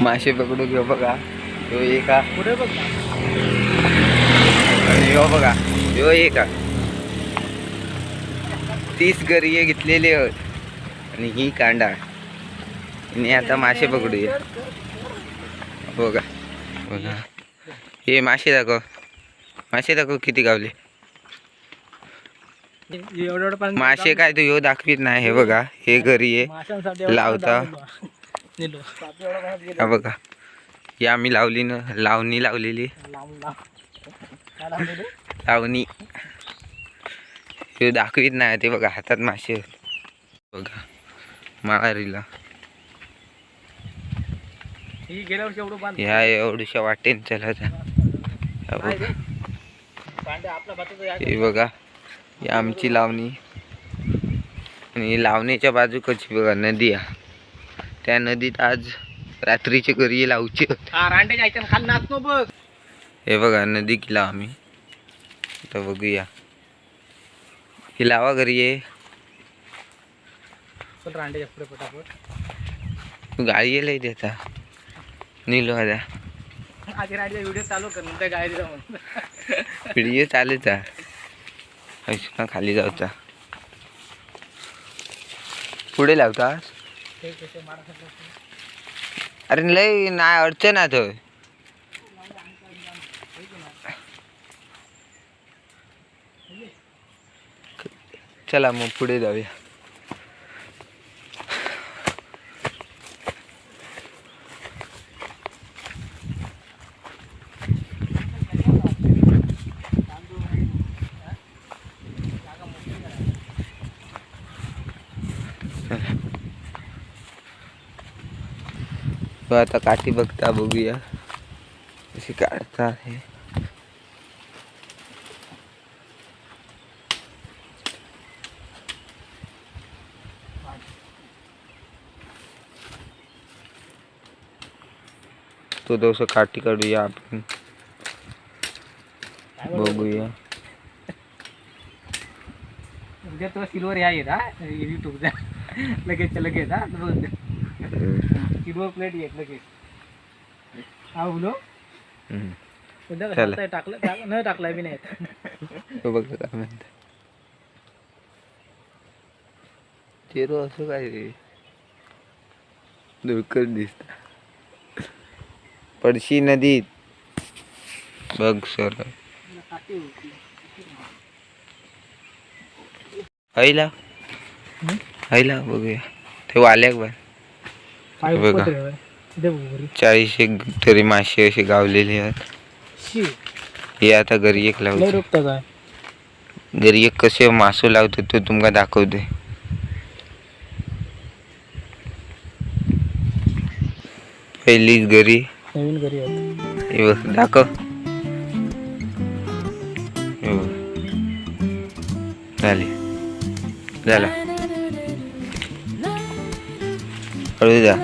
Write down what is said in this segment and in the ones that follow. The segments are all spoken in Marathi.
मासे पकडू घेऊ बघा. ह्यो एका. पुढे बघ आणि ह्यो बघा. ह्यो एका. तीस गरिये घेतलेले आहेत. आणि ही कांडा आणि आता मासे पकडूया. बघा. बघा. हे मासे दाखव. मासे दाखव किती गावले. मासे काय तू ह्यो दाखवीत नाही हे बघा. हे घरी लावता. नेलो. हा बघा. ही आम्ही लावली ना लावणी लावलेली? लावणी. हे दाखवीत नाही ते बघा हातात मासे. बघा माळारीला ही बांध ह्या एवढ्याशा वाटेन चला जा. हा बघा. या- हे बघा ही आमची लावणी. आणि लावणीच्या बाजू कशी बघा नदी आहे. त्या नदीत आज रात्रीचे घरी लावचे हा बघ. हे बघा नदी किला आम्ही. तर बघूया. ही लावा पटापट. गाडी येईल देता नीलो आता. व्हिडिओ चालू कर गाडी जाऊन व्हिडिओ चालूच खाली जाऊचा पुढे लावता ते कसे मारा अरे लय नाही अडचण आहे तो. चला मग पुढे जाऊया. बघ आता काठी बघता बघूया कशी काढता आहे. तो दोस काठी काढूया आपण. बघूया. उद्या तो सिल्वर ह्या येत हा युट्यूबचा लगेच लगेच हा? सिल्वर प्लेट येत लगेच. हा बोलो. उद्या टाकलं? टाक- न टाकला बी नाही. बघ चेरो असं काय रे? धुळकट दिसत. पडशी नदीत. बघ सर. हैला हम्म? हैला बघूया. ते वाल्याक बाय बघा. चाळीस एक तरी मासे असे गावलेले आहेत. हे आता घरी एक लावतो काय? घरी एक कसे मासो लावतो तो तुमका दाखवते. पहिलीच घरी. नवीन घरी आहेत हे बघ दाखव. झाले. झाला. हळू जा.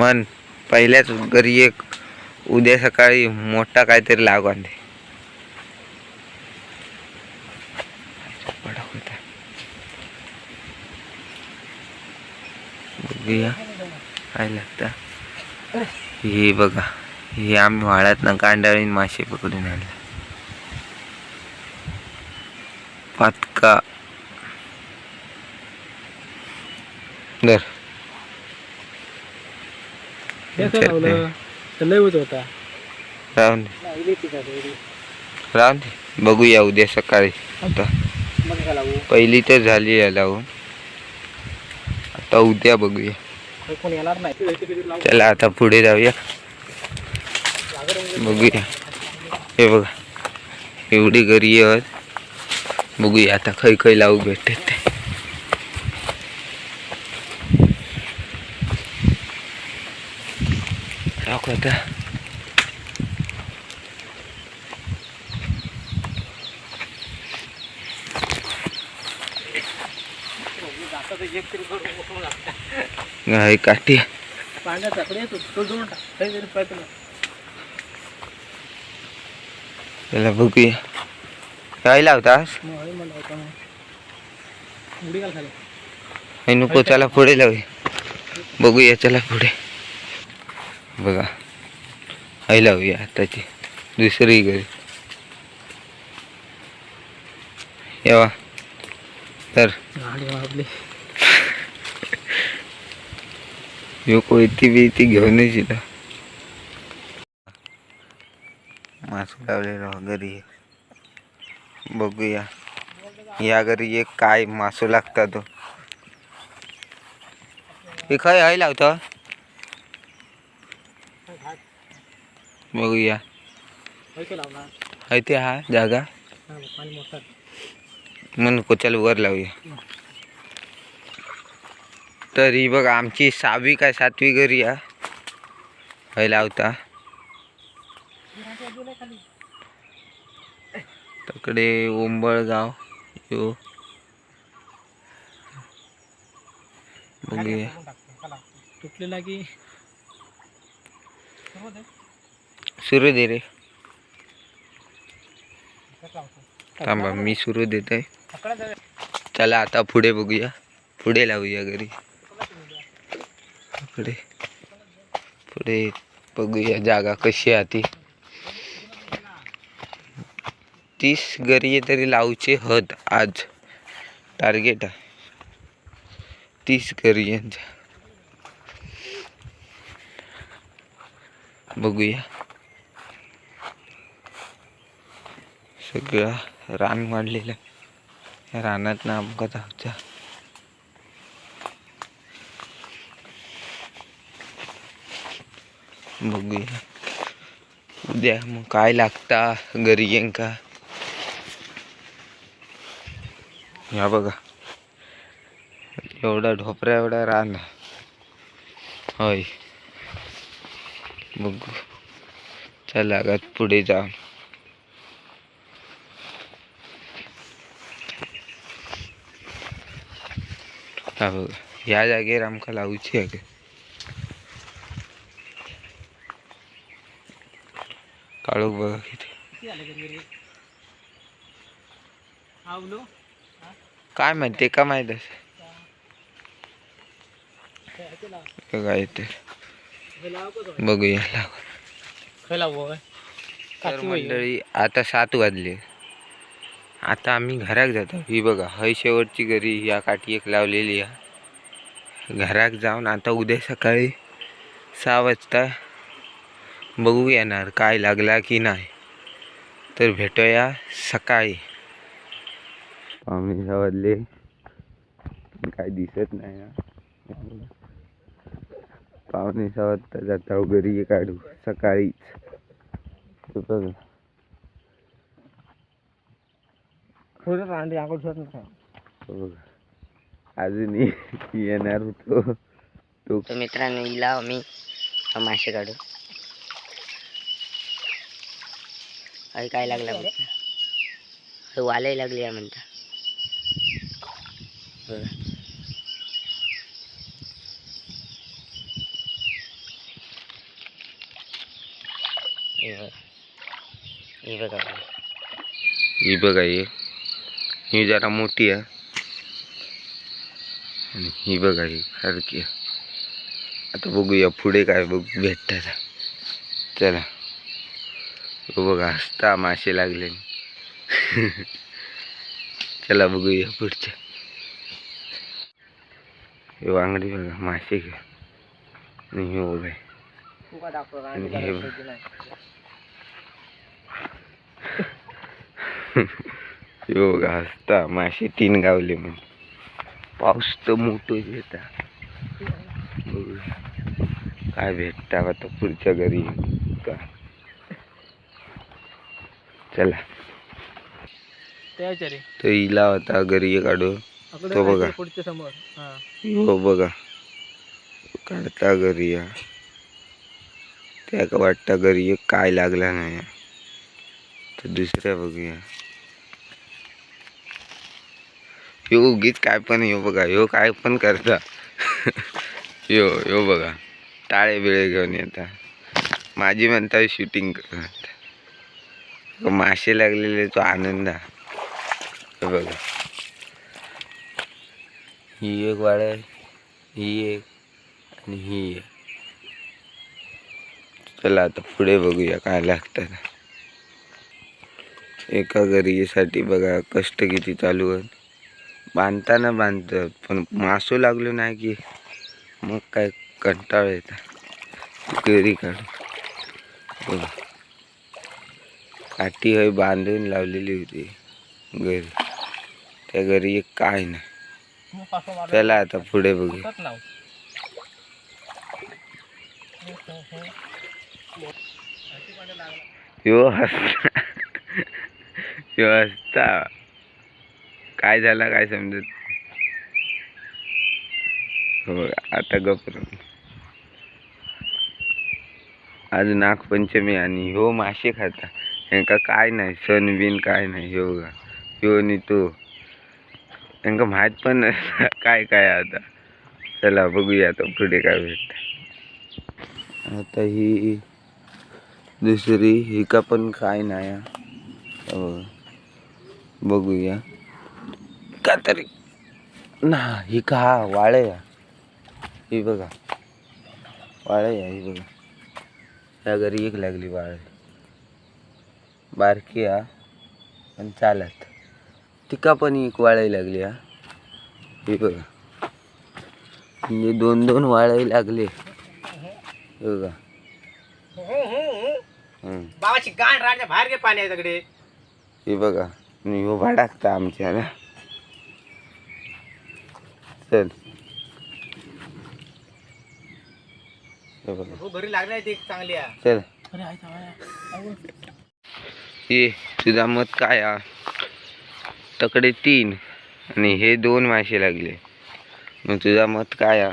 मन पहिल्याच घरी एक उद्या सकाळी मोठा काहीतरी लागून दे बघूया काय लागतं. हे बघा हे आम्ही वाळ्यात ना कांडाळीन मासे पकडून आणले. पातका. दर काय लावलं तर लय होत होता. राहून दे. राहून दे. बघूया उद्या सकाळी. आता मग काय लावू पहिली तर झाली आहे लावून. आता उद्या बघूया. हे कोण येणार नाही चला आता पुढे जाऊया. बघूया. हे बघा. एवढी घरी आहेत बघूया आता खै खै लावू भेटत. ते टाकू आता एक तरी करून हे काठी टाकले तो तो जोडून टाक. काहीतरी पाहिजे त्याला बघूया. काय लावतास नको चला पुढे लावूया. बघूया चला पुढे. बघा. आई लावूया आताची दुसरी घरी. येवा. तर. ह्यो कोयती बियती घेऊनच येतो. मासू लावलेला घरी. बघूया. या घरी एक काय मासू लागता तो. हे काय आहे लावतो? बघूया. आहे ते हा जागा. म्हणून कोचाल वर लावूया. तर ही बघ आमची सहावी काय सातवी घरी आहे लावता. तकडे उंबळगाव यो. बघूया. तुटलेला की. सुरू दे रे. थांबा मी सुरू देत आहे चला आता पुढे बघूया. पुढे लावूया घरी. पुढे. पुढे बघूया जागा कशी आहे ती. तीस घरी तरी लावचे हत आज. टार्गेट आहे. तीस घरी यांच्या बघूया. सगळं रान वाढलेलं. आहे. या रानात ना आमका जाऊचा बघूया. उद्या मग काय लागता घरी येईन का? या बघा. एवढा ढोपरा एवढा रान. होय. बघू. चला पुढे जा हा बघा ह्या जागेवर आमका लावूची आहे काळोख बघा किती काय माहिती का माहीत असं काय ते बघूया लाव तर मंडळी आता सात वाजले. आता आम्ही घराक जातो. ही बघा हय शेवटची घरी या काठी एक लावलेली आहे. घराक जाऊन आता उद्या सकाळी सहा वाजता बघू येणार काय लागला की नाही. तर भेटूया सकाळी. पाहुणे सावधले वाजले. काय दिसत नाही ना पाहुणे सहा वाजता जाता घरी काढू सकाळीच. बघा थोडं रांडे नाही हो बघा. अजून येणार होतो. तो तर मित्रांनो हिला आम्ही मासे काढू. अरे काय लागला बघ. वालाही लागली या म्हणता. बघा. हे बघा. हे बघा बघा. ही जरा मोठी आहे आणि ही बघा ही सारखी. आता बघूया पुढे काय बघ भेटतात चला। हो बघा हसता मासे लागले. चला बघूया पुढच्या. हे वांगडी बघा मासे घ्या आणि हे बघा तू का दाखव आणि हे बघ. बघा हसता मासे तीन गावले मग पाऊस तर मोठं येता काय भेटता आता पुढच्या घरी? का? चला. तो इला होता घरी काढू तो बघा. पुढच्या समोर. हा. बघा. काढता घरी या. त्या वाटता घरी काय लागला नाही तर दुसऱ्या बघूया. ह्यो उगीच काय पण ह्यो बघा ह्यो काय पण करता. यो यो बघा टाळे बिळे घेऊन येता. माझी म्हणता शूटिंग करत मासे लागलेले तो आनंद आहे. हे बघा. ही एक वाड आहे ही एक आणि ही एक. चला आता पुढे बघूया काय लागतं. एका गरीसाठी बघा कष्ट किती चालू आहेत. बांधताना बांधतात पण मासू लागलो नाही की मग काय कंटाळ येतात गरी काढून. काठी हय बांधून लावलेली होती घरी. त्या घरी एक काय नाही त्याला आता पुढे बघूया लाव हसता. ह्यो हसता. काय झाला काय समजत हो आता गप आज नागपंचमी आणि ह्यो मासे खाता. यांका काय नाही सण बिन काय नाही ह्यो गा ह्यो नि तो. यांका माहीत पण काय काय आता. चला बघूया आता पुढे काय भेटत. आता ही दुसरी हिका पण काय नाही हो. बघूया. का तरी ना ही का हा वाळे या. ही बघा. वाळे या ही बघा. त्या घरी एक लागली वाळे. बारकी हा पण चालत. तिका पण एक वाळाई लागली हा. ही बघा. म्हणजे दोन दोन वाळाई लागले. हे बघा. बाबाची गाण राजा बाहेर घे पाणी सगळे हे बघा. आणि ह्यो भडाकता आमच्या ना चल हे बघा. घरी लागणार ती चांगली आहे. चल. ये तुझा मत काय तकडे तीन आणि हे दोन मासे लागले. मग तुझा मत काय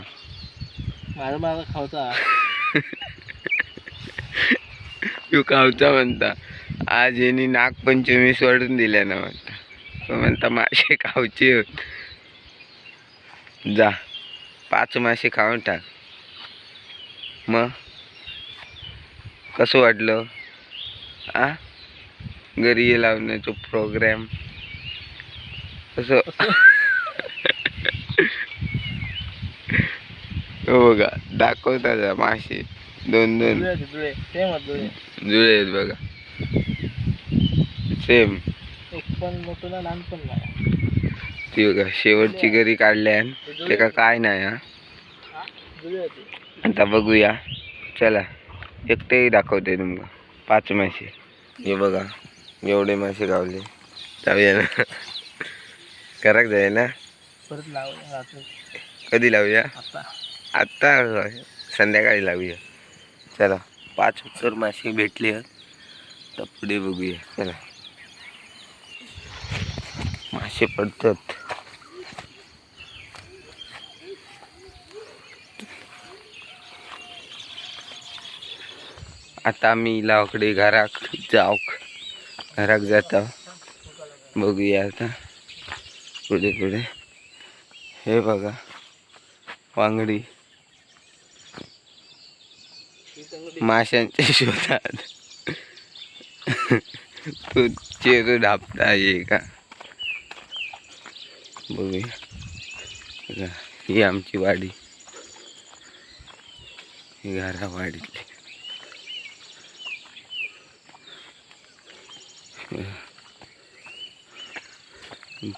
माझा माझा खावचा तू खावचा म्हणता. आज यांनी नागपंचमी सोडून दिल्या ना म्हणता. तो म्हणता मासे खावचे होत. जा. पाच मासे खाऊन टाक. मग कसं वाटलं? आ? घरी लावण्याचं प्रोग्राम कसं? हो बघा दाखवता जा मासे. दोन दोन. जुळे आहेत बघा. सेम एक पण मोठं ना लहान पण ती बघा शेवटची घरी काढल्या ते का काय नाही हा. आता बघूया. चला एकटेही दाखवते तुमका पाच मासे हे बघा एवढे मासे गावले. जाऊया ना. कराक जाय ना. परत लाव रात्री कधी लावूया? आता. आत्ता संध्याकाळी लावूया. चला पाच उत्तर मासे भेटले. तर पुढे बघूया. चला. मासे पडतात. आता आम्ही लावकडे घराक जाऊक घराक जाता. बघूया आता. पुढे पुढे. हे बघा. वांगडी. माशांच्या शोधात. तू चेरू ढापता ये का? बघूया. ही आमची वाडी. ही घरा वाडीतली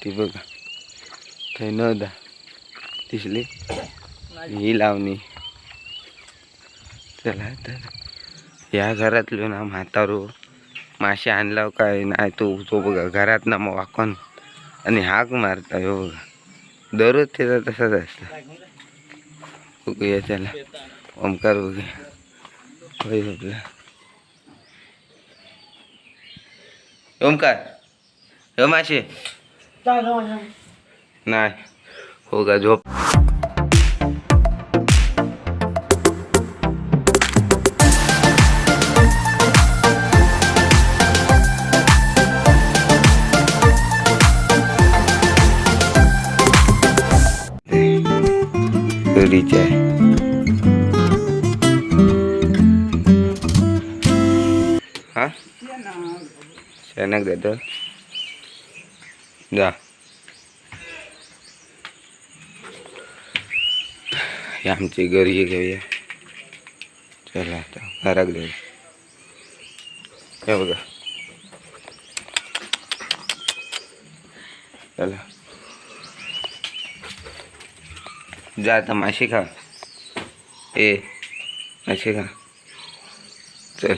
ती बघा. थंय नदा दिसली. ही लावणी. चला तर या घरातलो ना म्हातारो. मासे आणला काय नाही तो तो बघा. घरात ना मग वाकून. आणि हाक मारता हो बघा. दररोज त्याचा तसाच असतं. बघूया त्याला. ओमकार बघूया. होय आपला. ओमकार हो मासे नाही हो शेणाक देतो जा हे आमची घरी घेऊया चला आता घराक घेऊया हे बघा चला जा आता माशी खा ए माशी खा चल